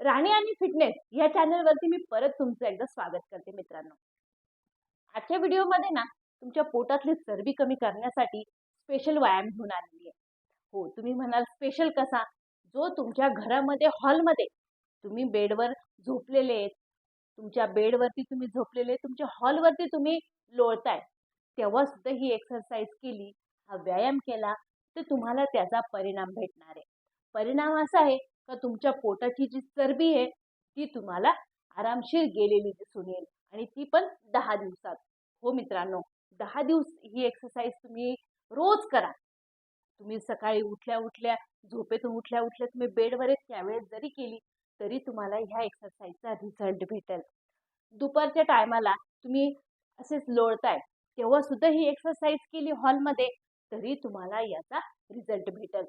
राणी आणि फिटनेस या चॅनलवरती मी परत तुमचं एकदा स्वागत करते मित्रांनो. आजच्या व्हिडिओमध्ये ना तुमच्या पोटातली चरबी कमी करण्यासाठी स्पेशल व्यायाम घेऊन आलेली आहे. हो तुम्ही म्हणाल स्पेशल कसा? जो तुमच्या घरामध्ये हॉलमध्ये तुम्ही बेडवर झोपलेले आहेत तुमच्या बेडवरती तुम्ही झोपलेले तुमच्या हॉलवरती तुम्ही लोळताय तेव्हा सुद्धा ही एक्सरसाइज केली हा व्यायाम केला तर तुम्हाला त्याचा परिणाम भेटणार आहे. परिणाम असा आहे का तुमच्या पोटाची जी चरबी आहे ती तुम्हाला आरामशीर गेलेली दिसून येईल. आणि ती पण दहा दिवसात. हो मित्रांनो दहा दिवस ही एक्सरसाइज तुम्ही रोज करा. तुम्ही सकाळी उठल्या उठल्या झोपेतून उठल्या उठल्या तुम्ही बेडवर आहेत त्यावेळेस जरी केली तरी तुम्हाला ह्या एक्सरसाइजचा रिझल्ट भेटेल. दुपारच्या टायमाला तुम्ही असेच लोळताय तेव्हा सुद्धा ही एक्सरसाइज केली हॉलमध्ये तरी तुम्हाला याचा रिझल्ट भेटेल.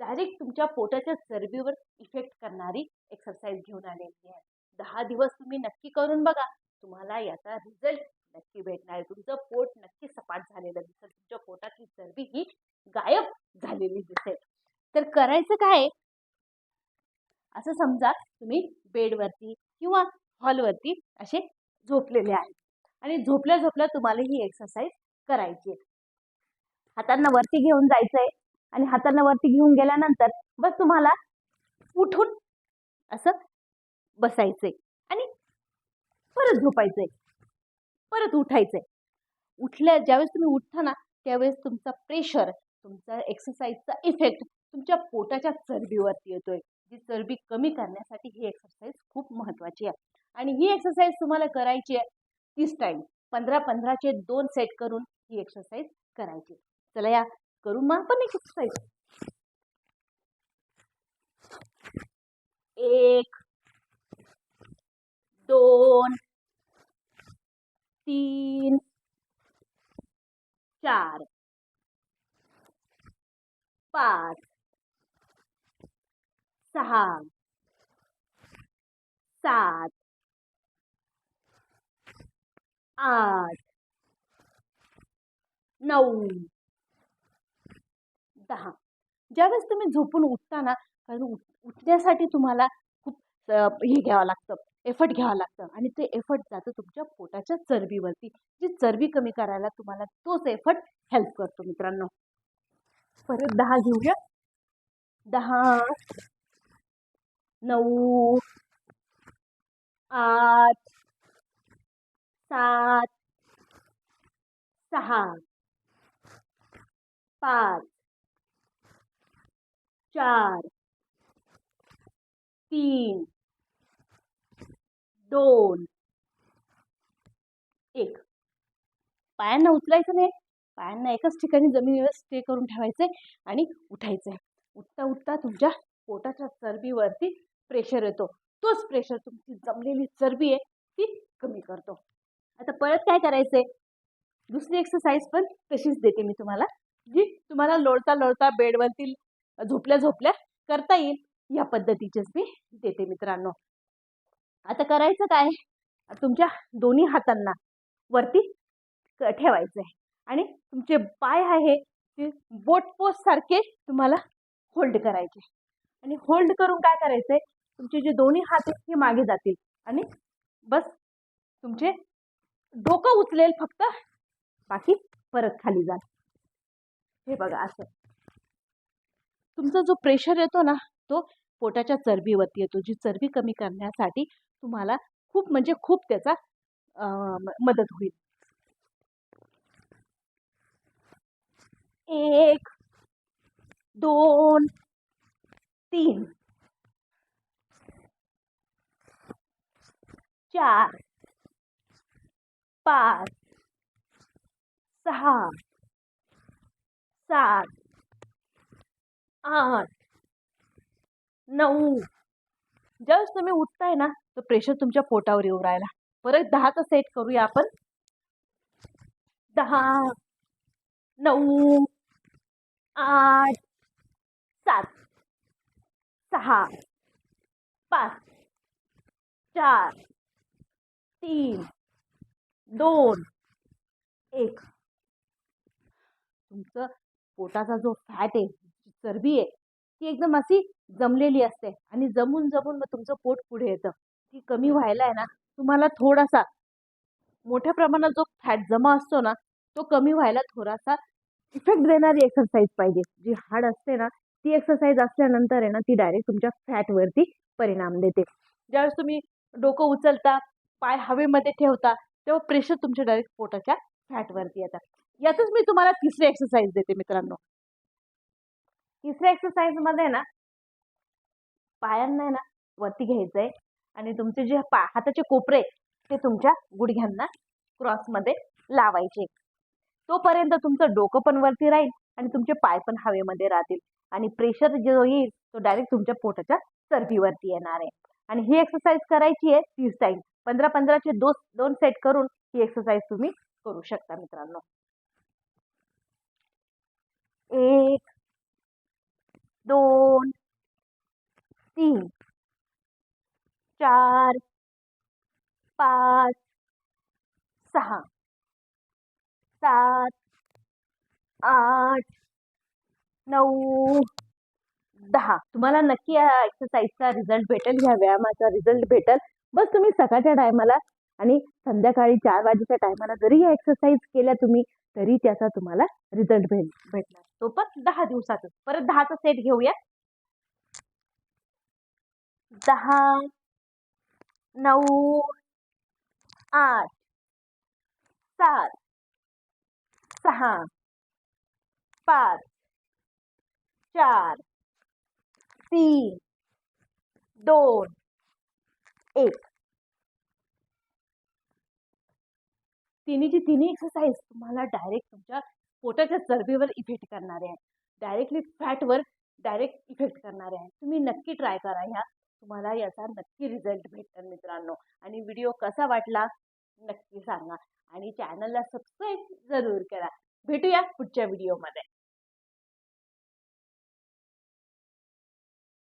डायरेक्ट तुमच्या पोटाच्या चरबीवर इफेक्ट करणारी एक्सरसाइज घेऊन आलेली आहे. दहा दिवस तुम्ही नक्की करून बघा तुम्हाला याचा रिझल्ट नक्की भेटणार. आहे तुमचं पोट नक्की सपाट झालेलं दिसेल. तुमच्या पोटातली चरबी ही गायब झालेली दिसेल. तर करायचं काय? असं समजा तुम्ही बेडवरती किंवा हॉलवरती असे झोपलेले आहे. आणि झोपल्या झोपल्या तुम्हाला ही एक्सरसाइज करायची आहे. हातांना वरती घेऊन जायचंय. आणि हातांना वरती घेऊन गेल्यानंतर बस तुम्हाला उठून असं बसायचंय आणि परत झोपायचंय. परत उठायचंय. उठल्या ज्यावेळेस तुम्ही उठता ना त्यावेळेस तुमचा प्रेशर तुमचा एक्सरसाइजचा इफेक्ट तुमच्या पोटाच्या चरबीवरती येतोय. जी चरबी कमी करण्यासाठी ही एक्सरसाइज खूप महत्वाची आहे. आणि ही एक्सरसाइज तुम्हाला करायची आहे तीस टाइम पंधरा पंधराचे दोन सेट करून ही एक्सरसाइज करायची चला या करू मग आपण एक एक्सरसाइज एक दोन तीन चार पाच सहा सात आठ नऊ दहा ज्यावेळेस तुम्ही झोपून उठता ना कारण उठ उठण्यासाठी तुम्हाला खूप हे घ्यावं लागतं एफर्ट घ्यावं लागतं आणि ते एफर्ट जातं तुमच्या पोटाच्या चरबीवरती. जी चरबी कमी करायला तुम्हाला तोच एफर्ट हेल्प करतो मित्रांनो. परत दहा घेऊया. दहा नऊ आठ सात सहा पाच चार तीन दोन एक. पायांना उचलायचं नाही. पायांना एकाच ठिकाणी जमिनीवर स्टे करून ठेवायचंय आणि उठायचंय. उठता उठता तुमच्या पोटाच्या चरबीवरती प्रेशर येतो. तोच प्रेशर तुमची जमलेली चरबी आहे ती कमी करतो. आता परत काय करायचंय? दुसरी एक्सरसाइज पण तशीच देते मी तुम्हाला जी तुम्हाला लोळता लोळता बेडवरती झोपल्या झोपल्या करता येईल. या पद्धतीचेच मी देते मित्रांनो. आता करायचं काय? तुमच्या दोन्ही हातांना वरती क- ठेवायचं आहे आणि तुमचे पाय आहे ते बोट सारखे तुम्हाला होल्ड करायचे. आणि होल्ड करून काय करायचं आहे तुमचे जे दोन्ही हात आहेत हे मागे जातील. आणि बस तुमचे डोकं उचलेल फक्त. बाकी परत खाली जाईल हे बघा असं. तुमचा जो प्रेशर येतो ना तो पोटाच्या चरबीवरती येतो. जी चरबी कमी करण्यासाठी तुम्हाला खूप म्हणजे खूप त्याचा मदत होईल. एक दोन तीन. चार पाच सहा सात आठ नऊ. ज्यावेळेस तुम्ही उठताय ना तर प्रेशर तुमच्या पोटावर येऊ राहिला. परत दहाचा सेट करूया आपण. दहा नऊ आठ सात सहा पाच चार तीन दोन एक. तुमचं पोटाचा जो फॅट आहे चरबी आहे ती एकदम अशी जमलेली असते आणि जमून जमून मग तुमचं पोट पुढे येतं. ती कमी व्हायला आहे ना तुम्हाला थोडासा मोठ्या प्रमाणात जो फॅट जमा असतो ना तो कमी व्हायला थोडासा इफेक्ट देणारी एक्सरसाइज पाहिजे. जी हाड असते ना ती एक्सरसाइज असल्यानंतर आहे ना ती डायरेक्ट तुमच्या फॅटवरती परिणाम देते. ज्यावेळेस तुम्ही डोकं उचलता पाय हवेमध्ये ठेवता तेव्हा प्रेशर तुमच्या डायरेक्ट पोटाच्या फॅटवरती येतात. यातच मी तुम्हाला तिसरी एक्सरसाइज देते मित्रांनो. तिसऱ्या एक्सरसाइजमध्ये ना पायांना आहे ना वरती घ्यायचंय आणि तुमचे जे पा हाताचे कोपरे ते तुमच्या गुडघ्यांना क्रॉसमध्ये लावायचे. तोपर्यंत तुमचं डोकं पण वरती राहील आणि तुमचे पाय पण हवेमध्ये राहतील आणि प्रेशर जो येईल तो डायरेक्ट तुमच्या पोटाच्या चरबीवरती येणार आहे. आणि ही एक्सरसाइज करायची आहे तीस टाईम पंधरा पंधराचे दोन दोन सेट करून ही एक्सरसाइज तुम्ही करू शकता मित्रांनो. एक दोन तीन चार पाच सहा सात आठ नऊ दहा. तुम्हाला नक्की या एक्सरसाइजचा रिझल्ट भेटेल ह्या व्यायामाचा रिझल्ट भेटेल. बस तुम्ही सकाळच्या टायमाला आणि संध्याकाळी चार वाजेच्या टायमाला जरी या एक्सरसाइज केल्या तुम्ही तरी त्याचा तुम्हाला रिझल्ट भेट भेटणार. तो पण दहा दिवसाचा. परत दहाचा सेट घेऊया दहा नऊ आठ सात सहा पाच चार तीन दोन एक. तिन्हीची तिन्ही एक्सरसाइज तुम्हाला डायरेक्ट तुमच्या पोटाच्या चरबीवर इफेक्ट करणारे आहे डायरेक्टली फॅटवर डायरेक्ट इफेक्ट करणारे आहे तुम्ही नक्की ट्राय करा ह्या. तुम्हाला याचा नक्की रिझल्ट भेटेल मित्रांनो. आणि व्हिडिओ कसा वाटला नक्की सांगा. आणि चॅनलला सबस्क्राईब जरूर करा. भेटूया पुढच्या व्हिडिओमध्ये